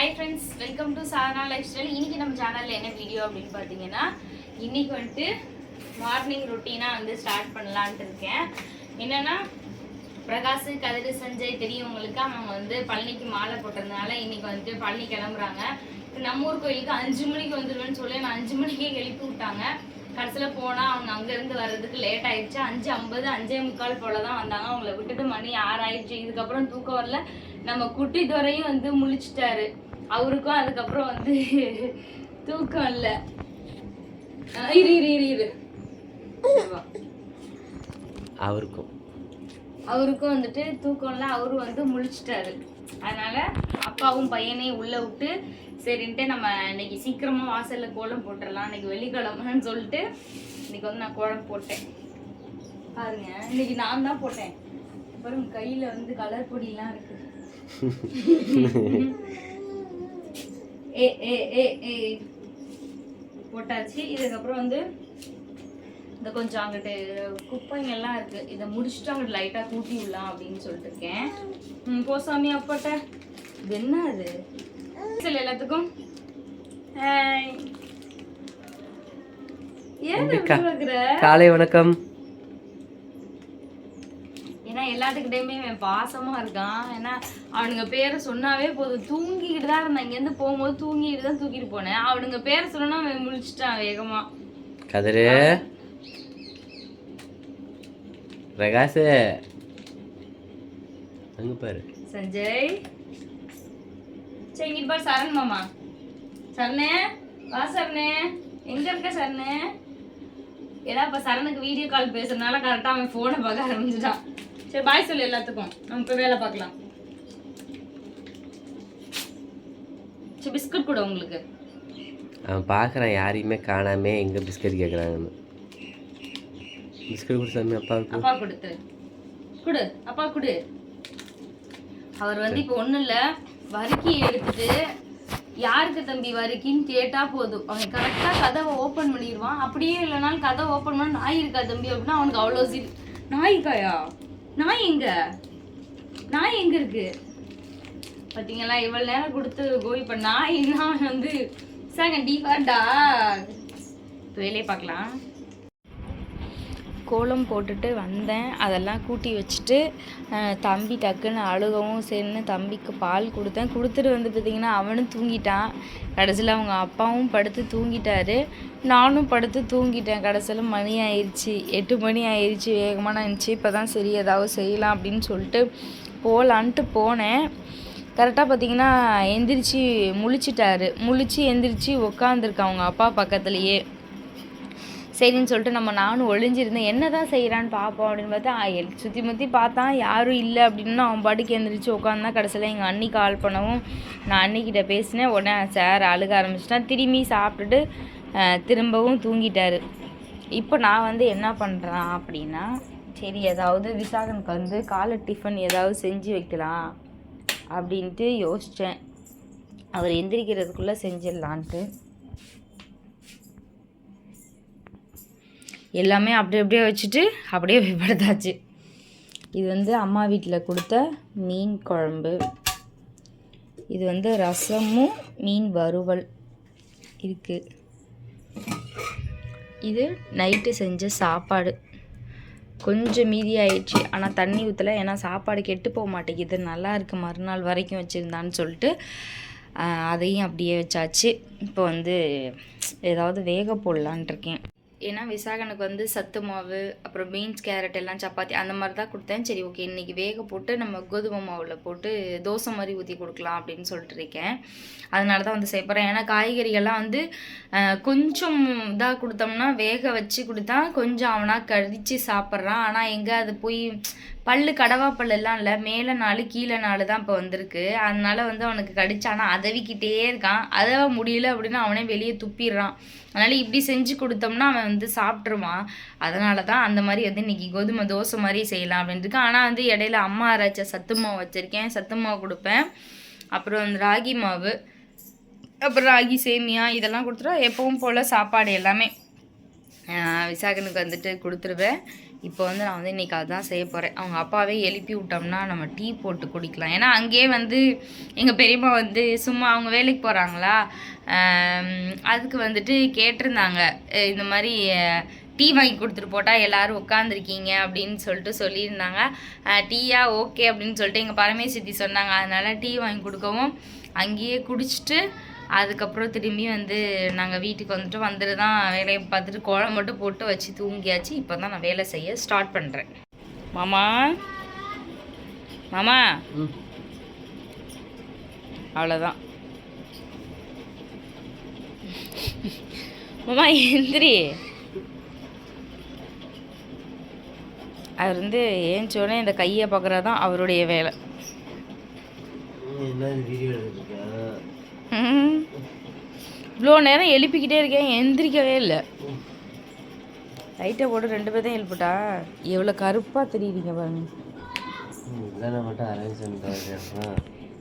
Hi friends welcome to Sadhana life style இன்றைக்கி நம்ம சேனலில் என்ன வீடியோ அப்படின்னு பார்த்தீங்கன்னா இன்னைக்கு வந்துட்டு மார்னிங் ரொட்டீனாக வந்து ஸ்டார்ட் பண்ணலான்ட்டு இருக்கேன். என்னென்னா பிரகாஷ் கதிர் சஞ்சய் தெரியவங்களுக்கு அவங்க வந்து பழனிக்கு மாலை போட்டதுனால இன்றைக்கி வந்துட்டு பழனி கிளம்புறாங்க. நம்ம ஊர் கோயிலுக்கு அஞ்சு மணிக்கு வந்துடுவேன்னு சொல்லி நான் அஞ்சு மணிக்கே எழுப்பி விட்டாங்க. கடைசியில் போனால் அவங்க அங்கேருந்து வர்றதுக்கு லேட் ஆயிடுச்சு. அஞ்சு ஐம்பது அஞ்சே முக்கால் போல தான் வந்தாங்க. அவங்கள விட்டுட்டு மணி ஆறு ஆயிடுச்சு. இதுக்கப்புறம் தூக்கம் வரல. நம்ம குட்டி துறையும் வந்து முழிச்சிட்டாரு. அவருக்கும் அதுக்கப்புறம் வந்து தூக்கம் இல்லை. இரு இரு இரு இரு. அவருக்கும். அவருக்கும் வந்துட்டு தூக்கம்ல அவரும் வந்து முழிச்சிட்டாரு. அதனால அப்பாவும் பையனையும் உள்ள விட்டு சரின்ட்டு நம்ம இன்னைக்கு சீக்கிரமா வாசல்ல கோலம் போட்டுடலாம் இன்னைக்கு வெள்ளிக்கிழமைன்னு சொல்லிட்டு இன்னைக்கு வந்து நான் கோலம் போட்டேன். பாருங்க இன்னைக்கு நான் தான் போட்டேன். அப்புறம் கையில வந்து கலர் பொடியெல்லாம் இருக்கு. ஏ ஏ ஏ ஏ. போட்டாச்சு. இதுக்கப்புறம் வந்து இந்த கொஞ்சம் அங்கிட்டு குப்பைங்க எல்லாம் இருக்கு. இதை முடிச்சுட்டு அங்கிட்டு லைட்டா கூட்டி விடலாம் அப்படின்னு சொல்லிட்டு இருக்கேன். ம், போ சாமி அப்பாட்ட. இது என்ன அது? சரி எல்லாத்துக்கும். காலை வணக்கம். எல்லாத்துக்கிட்டையுமே அவன் பாசமா இருக்கான். ஏன்னா அவனுங்க பேரை சொன்னாவே போதும். தூங்கிக்கிட்டு தான் இருந்தான். இங்கேருந்து போகும்போது தூங்கிட்டு தான் தூக்கிட்டு போனேன். அவனுங்க பேரை சொன்னா அவன் முழிச்சிட்டான் வேகமா. கதிரு. பிரகாஷ். அங்க பாரு. சஞ்சய். சரி இங்கிட்டு பாரு சரண் மாமா. சரணே. வா சரணே. எங்க இருக்க சரணே? ஏடா இப்ப சரணுக்கு வீடியோ கால் பேசுறதுனால கரெக்டா அவன் போனை பார்க்க ஆரம்பிச்சிட்டான். சரி பாய் சொல்லு எல்லாத்துக்கும். நம்ம போய் வேலை பார்க்கலாம். சரி பிஸ்கட் கூட உங்களுக்கு. அவன் பார்க்குறான் யாரையுமே காணாமே எங்கே பிஸ்கட் கேட்குறாங்கன்னு பிஸ்கட் கொடு சாமி அப்பாவுக்கு அப்பா கொடுத்து கொடு அப்பா கொடு. அவர் வந்து இப்போ ஒண்ணும் இல்ல வரிக்கி எடுத்துட்டு யாருக்கு தம்பி வரிக்கின்னு கேட்டா போதும். அவன் கரெக்டா கதவை ஓபன் பண்ணிடுவான். அப்படியே இல்லைனாலும் கதவை ஓபன் பண்ண நாய் இருக்கா தம்பி அப்படின்னா அவனுக்கு அவ்வளோ நாய் இருக்காயா நாய் எங்க? நாய் எங்க இருக்கு? பாத்தீங்களா இவ்வளவு நேரம் கொடுத்து கோய் பண்ணா என்ன வந்து சாங்க டீஃபாடா வேலையை பார்க்கலாம். கோலம் போட்டுட்டு வந்தேன். அதெல்லாம் கூட்டி வச்சுட்டு தம்பி டக்குன்னு அழுகவும் சரின்னு தம்பிக்கு பால் கொடுத்தேன். கொடுத்துட்டு வந்து பார்த்திங்கன்னா அவனும் தூங்கிட்டான். கடைசியில் அவங்க அப்பாவும் படுத்து தூங்கிட்டாரு. நானும் படுத்து தூங்கிட்டேன். கடைசியில் மணி ஆயிடுச்சு எட்டு மணி ஆயிடுச்சு வேகமாக நான் இருந்துச்சு இப்போ தான் சரி ஏதாவது செய்யலாம் அப்படின்னு சொல்லிட்டு போகலான்ட்டு போனேன். கரெக்டாக பார்த்தீங்கன்னா எந்திரிச்சு முழிச்சிட்டாரு. முழிச்சு எந்திரிச்சு உக்காந்துருக்கான் அவங்க அப்பா பக்கத்துலேயே. சரின்னு சொல்லிட்டு நம்ம நானும் ஒளிஞ்சிருந்தேன். என்ன தான் செய்கிறான்னு பார்ப்போம் அப்படின்னு பார்த்தா எல் சுற்றி முற்றி பார்த்தான் யாரும் இல்லை அப்படின்னு அவன் பாட்டுக்கு எழுந்திரிச்சு உட்காந்தான் கடைசியில் எங்கள் அண்ணி கால் பண்ணவும் நான் அன்னிக்கிட்ட பேசினேன். உடனே சார் அழுக ஆரம்பிச்சிட்டான் திரும்பி சாப்பிட்டுட்டு திரும்பவும் தூங்கிட்டார். இப்போ நான் வந்து என்ன பண்ணுறேன் அப்படின்னா சரி ஏதாவது விசாகனுக்கு வந்து காலை டிஃபன் ஏதாவது செஞ்சு வைக்கலாம் அப்படின்ட்டு யோசித்தேன் அவர் எந்திரிக்கிறதுக்குள்ளே செஞ்சிடலான்ட்டு. எல்லாமே அப்படியே அப்படியே வச்சுட்டு அப்படியே படுத்தாச்சு இது வந்து அம்மா வீட்டில் கொடுத்த மீன் குழம்பு. இது வந்து ரசமும் மீன் வறுவல் இருக்குது இது நைட்டு செஞ்ச சாப்பாடு. கொஞ்சம் மீதி ஆயிடுச்சு. ஆனால் தண்ணி ஊற்றலை ஏன்னா சாப்பாடு கெட்டு போக மாட்டேங்குது. நல்லா இருக்கு. மறுநாள் வரைக்கும் வச்சுருந்தான்னு சொல்லிட்டு அதையும் அப்படியே வச்சாச்சு. இப்போ வந்து ஏதாவது வேக போடலான் இருக்கேன். ஏன்னா விசாகனுக்கு வந்து சத்து மாவு அப்புறம் பீன்ஸ் கேரட் எல்லாம் சப்பாத்தி அந்த மாதிரி தான் கொடுத்தேன். சரி ஓகே இன்னைக்கு வேக போட்டு நம்ம கோதுமை மாவில் போட்டு தோசை மாதிரி ஊற்றி கொடுக்கலாம் அப்படின்னு சொல்லிட்டு இருக்கேன். அதனால தான் வந்து செய்யப்படுறேன் ஏன்னா காய்கறிகள்லாம் வந்து கொஞ்சம் இதாக கொடுத்தோம்னா வேக வச்சு கொடுத்தா கொஞ்சம் அவனாக கழித்து சாப்பிட்றான். ஆனால் எங்கே அது போய் பல்லு கடவா பல்லெல்லாம் இல்லை. மேலே நாலு கீழே நாலு தான் இப்போ வந்திருக்கு. அதனால வந்து அவனுக்கு கடிச்சானா அதவிக்கிட்டே இருக்கான். அதவ முடியல அப்படின்னா அவனே வெளியே துப்பிடுறான். அதனால இப்படி செஞ்சு கொடுத்தோம்னா அவன் வந்து சாப்பிட்ருவான் அதனால தான் அந்த மாதிரி வந்து இன்னைக்கு கோதுமை தோசை மாதிரி செய்யலாம் அப்படின்னு இருக்கு ஆனால் வந்து இடையில அம்மா அரைச்ச சத்து மாவு வச்சுருக்கேன். சத்து மாவு கொடுப்பேன். அப்புறம் வந்து ராகி மாவு அப்புறம் ராகி சேமியா இதெல்லாம் கொடுத்துட்டா எப்பவும் போல் சாப்பாடு எல்லாமே விசாகனுக்கு வந்துட்டு கொடுத்துருவேன். இப்போ வந்து நான் வந்து இன்றைக்கி அதுதான் செய்ய போகிறேன் அவங்க அப்பாவே எழுப்பி விட்டோம்னா நம்ம டீ போட்டு குடிக்கலாம். ஏன்னா அங்கேயே வந்து எங்கள் பெரியம்மா வந்து சும்மா அவங்க வேலைக்கு போகிறாங்களா அதுக்கு வந்துட்டு கேட்டிருந்தாங்க. இந்த மாதிரி டீ வாங்கி கொடுத்துட்டு போட்டால் எல்லாரும் உட்காந்துருக்கீங்க அப்படின்னு சொல்லிட்டு சொல்லியிருந்தாங்க. டீயா ஓகே அப்படின்னு சொல்லிட்டு எங்கள் பரமேசித்தி சொன்னாங்க. அதனால் டீ வாங்கி கொடுக்கவும் அங்கேயே குடிச்சிட்டு அதுக்கப்புறம் திரும்பி வந்து நாங்கள் வீட்டுக்கு வந்துட்டு வந்துட்டு தான் வேலையை பார்த்துட்டு குழம்பு மட்டும் போட்டு வச்சு தூங்கியாச்சு. இப்போ தான் நான் வேலை செய்ய ஸ்டார்ட் பண்ணுறேன் மாமா? மாமா? அவ்வளோதான் மாமா எந்திரி. அவர் வந்து ஏஞ்சோடனே இந்த கையை பார்க்குறது தான் அவருடைய வேலை. எடுத்துருக்கேன் இவ்வளோ நேரம் எழுப்பிக்கிட்டே இருக்கேன் எந்திரிக்கவே இல்லை. லைட்டை போட்டு ரெண்டு பேர்த்தையும் எழுப்பிட்டா எவ்வளோ கருப்பாக தெரியுறீங்க பாருங்க.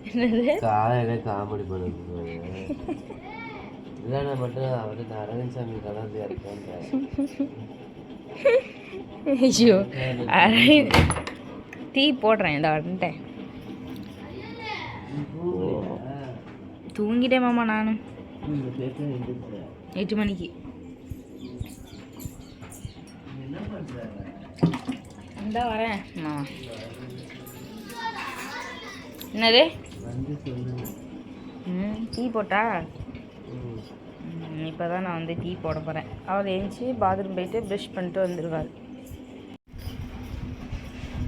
என்னது? காலையில காமெடி பண்ணுறது இதெல்லாம் மட்டும் அவரு அரவிந்த் சாமி கலந்து இருக்கேன் ஐயோ அரை டீ போடுறேன் இந்த வந்துட்டேன். தூங்கிட்டேன் மாமா நானும் எட்டு மணிக்கு. இந்தா வரேன் மாமா. என்னது? ம் டீ போட்டா? இப்போ தான் நான் வந்து டீ போட போகிறேன் அவர் எழுந்துச்சி பாத்ரூம் போயிட்டு ப்ரஷ் பண்ணிட்டு வந்துடுவார்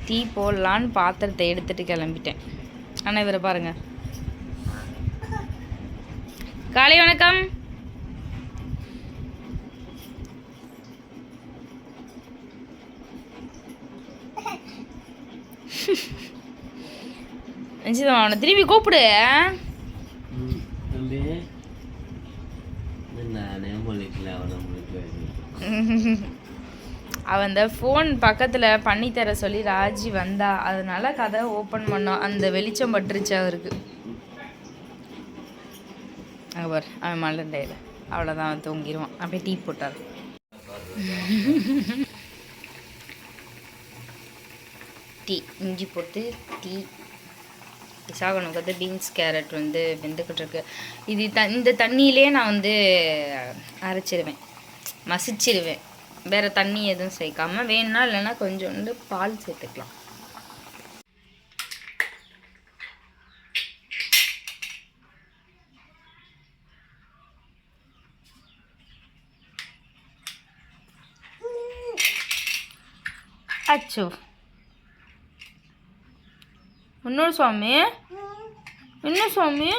டீ போடலான்னு பாத்திரத்தை எடுத்துட்டு கிளம்பிட்டேன். ஆனால் இவரை பாருங்க. காலை வணக்கம். நிச்சயமா அவனை திரும்பி கூப்பிடு. அவனை அந்த ஃபோன் பக்கத்தில் பண்ணித்தர சொல்லி ராஜி வந்தா. அதனால கதை ஓப்பன் பண்ணோம். அந்த வெளிச்சம் பட்டுருச்சு அவருக்கு. பாரு அவன் மலர்டையில் அவ்வளோதான் அவன் தூங்கிடுவான் அப்படியே டீ போட்டார். டீ இஞ்சி போட்டு டீ. விசாகனுக்கு வந்து பீன்ஸ் கேரட் வந்து வெந்துக்கிட்டு இருக்கு இது த இந்த தண்ணியிலே நான் வந்து அரைச்சிருவேன். மசிச்சிருவேன். வேறு தண்ணி எதுவும் சேர்க்காமல் வேணும்னா இல்லைன்னா கொஞ்சோண்டு பால் சேர்த்துக்கலாம். அச்சோ. இன்னொரு சுவாமி. என்ன சுவாமி.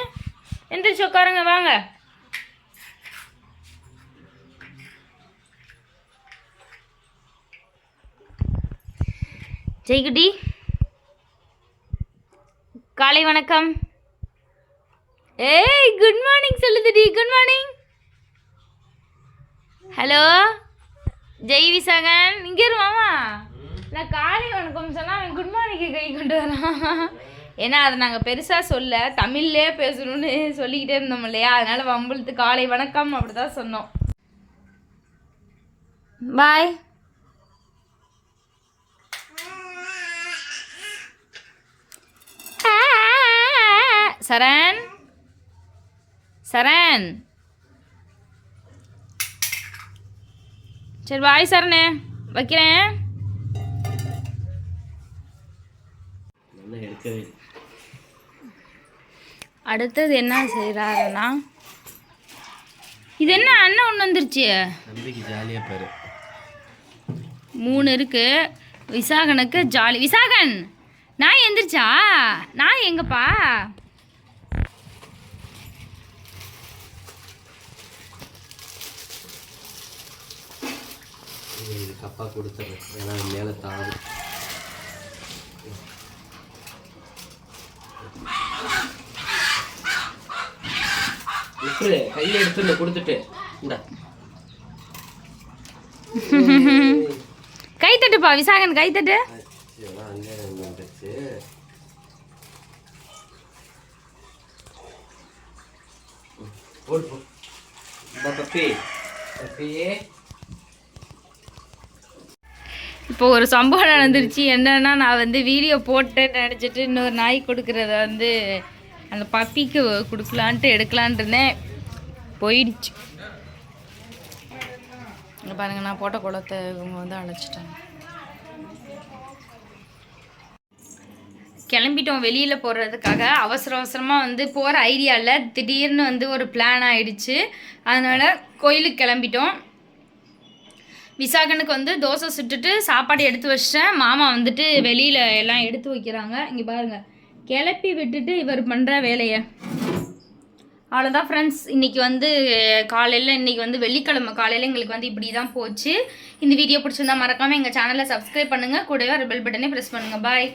எந்திரிச்சு உட்காருங்க வாங்க. ஜெய்குட்டி. காலை வணக்கம். ஏய் good morning சொல்லுதுடி good morning hello Jai Visagan இங்கே இருமாமா நான் காலை வணக்கம் சொன்னால் அவன் குட் மார்னிங்க்கு கை கொண்டு வரான். ஏன்னா அதை நாங்கள் பெருசாக சொல்ல தமிழ்லே பேசணும்னு சொல்லிக்கிட்டே இருந்தோம் இல்லையா? அதனால் வம்பளுத்து காலை வணக்கம் அப்படி தான் சொன்னோம். பாய் சரண்? சரண்? சரி பாய் சரணே. வைக்கிறேன். எடுக்கவே அடுத்தது என்ன செய்கிறாருன்னா இது என்ன அண்ணன் ஒன்று வந்துருச்சு? தம்பிக்கு ஜாலியாக பாரு. மூணு இருக்கு. விசாகனுக்கு ஜாலி. விசாகன் நான் எந்திரிச்சா? நான் எங்கப்பா? கப்பா கொடுத்துட்றேன். ஏன்னா மேலே தாவும் இப்படி கையில் எடுத்து கொடுத்துட்டு. இந்தா. கை தட்டுப்பா விசாகன் கை தட்டு. இந்த இப்போ ஒரு சம்பவம் நடந்துருச்சு. என்னன்னா நான் வந்து வீடியோ போட்டேன்னு நினச்சிட்டு இன்னொரு நாய் கொடுக்குறத வந்து அந்த பப்பிக்கு கொடுக்கலான்ட்டு எடுக்கலான்ட்டு இருந்தேன். போயிடுச்சு. இங்கே பாருங்க நான் போட்ட குளத்தை இவங்க வந்து அழைச்சிட்டாங்க. கிளம்பிட்டோம் வெளியில் போடுறதுக்காக அவசர அவசரமாக வந்து போகிற ஐடியா இல்லை. திடீர்னு வந்து ஒரு பிளான் ஆகிடுச்சு அதனால் கோயிலுக்கு கிளம்பிட்டோம். விசாகனுக்கு வந்து தோசை சுட்டுட்டு சாப்பாடு எடுத்து வச்சிட்டேன். மாமா வந்துட்டு வெளியில் எல்லாம் எடுத்து வைக்கிறாங்க. இங்கே பாருங்கள் கிளப்பி விட்டுட்டு இவர் பண்ணுற வேலையை. அவ்வளோதான் ஃப்ரெண்ட்ஸ் இன்றைக்கி வந்து காலையில் இன்றைக்கி வந்து வெள்ளிக்கிழமை காலையில் எங்களுக்கு வந்து இப்படி தான் போச்சு. இந்த வீடியோ பிடிச்சிருந்தா மறக்காமல் எங்கள் சேனலை சப்ஸ்கிரைப் பண்ணுங்கள் கூடவே ஒரு பெல் பட்டனே ப்ரெஸ் பண்ணுங்கள் பாய்